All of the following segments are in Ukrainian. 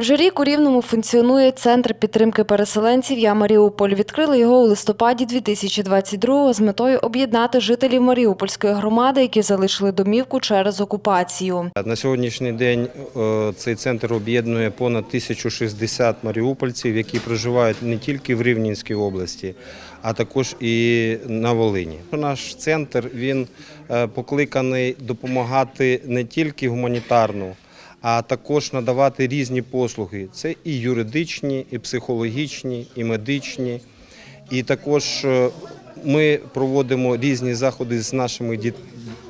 Вже рік у Рівному функціонує центр підтримки переселенців «Я Маріуполь». Відкрили його у листопаді 2022 з метою об'єднати жителів Маріупольської громади, які залишили домівку через окупацію. На сьогоднішній день е, цей центр об'єднує понад 1060 маріупольців, які проживають не тільки в Рівненській області, а також і на Волині. Наш центр він е, покликаний допомагати не тільки гуманітарну, а також надавати різні послуги. Це і юридичні, і психологічні, і медичні. І також е, ми проводимо різні заходи з нашими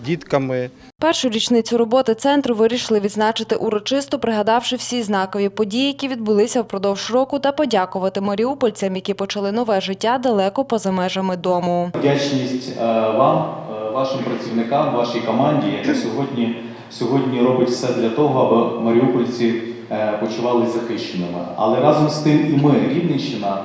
дітками. Першу річницю роботи центру вирішили відзначити урочисто, пригадавши всі знакові події, які відбулися впродовж року, та подякувати маріупольцям, які почали нове життя далеко поза межами дому. Вдячність е, вам, е, вашим працівникам, вашій команді, яка сьогодні, сьогодні робить все для того, аби маріупольці е, почувалися захищеними. Але разом з тим і ми, Рівненщина,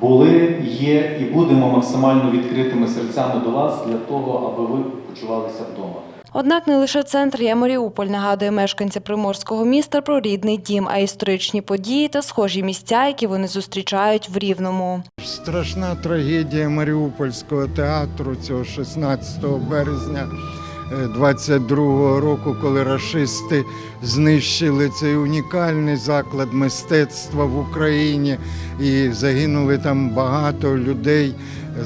були, є і будемо максимально відкритими серцями до вас для того, аби ви почувалися вдома. Однак не лише центр «Я Маріуполь» нагадує мешканцям приморського міста про рідний дім, а історичні події та схожі місця, які вони зустрічають в Рівному. Страшна трагедія Маріупольського театру цього 16 березня 22-го року, коли рашисти знищили цей унікальний заклад мистецтва в Україні і загинули там багато людей,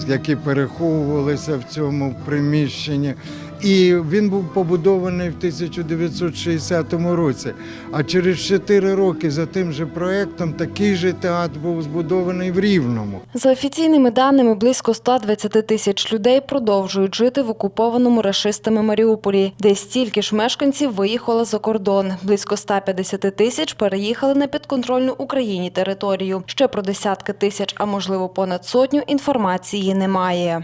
які переховувалися в цьому приміщенні. І він був побудований в 1960 році. А через 4 роки за тим же проектом такий же театр був збудований в Рівному. За офіційними даними, близько 120 тисяч людей продовжують жити в окупованому рашистами Маріуполі, де стільки ж мешканців виїхало за кордон. Близько 150 тисяч переїхали на підконтрольну Україні територію. Ще про десятки тисяч, а можливо понад сотню, інформації немає.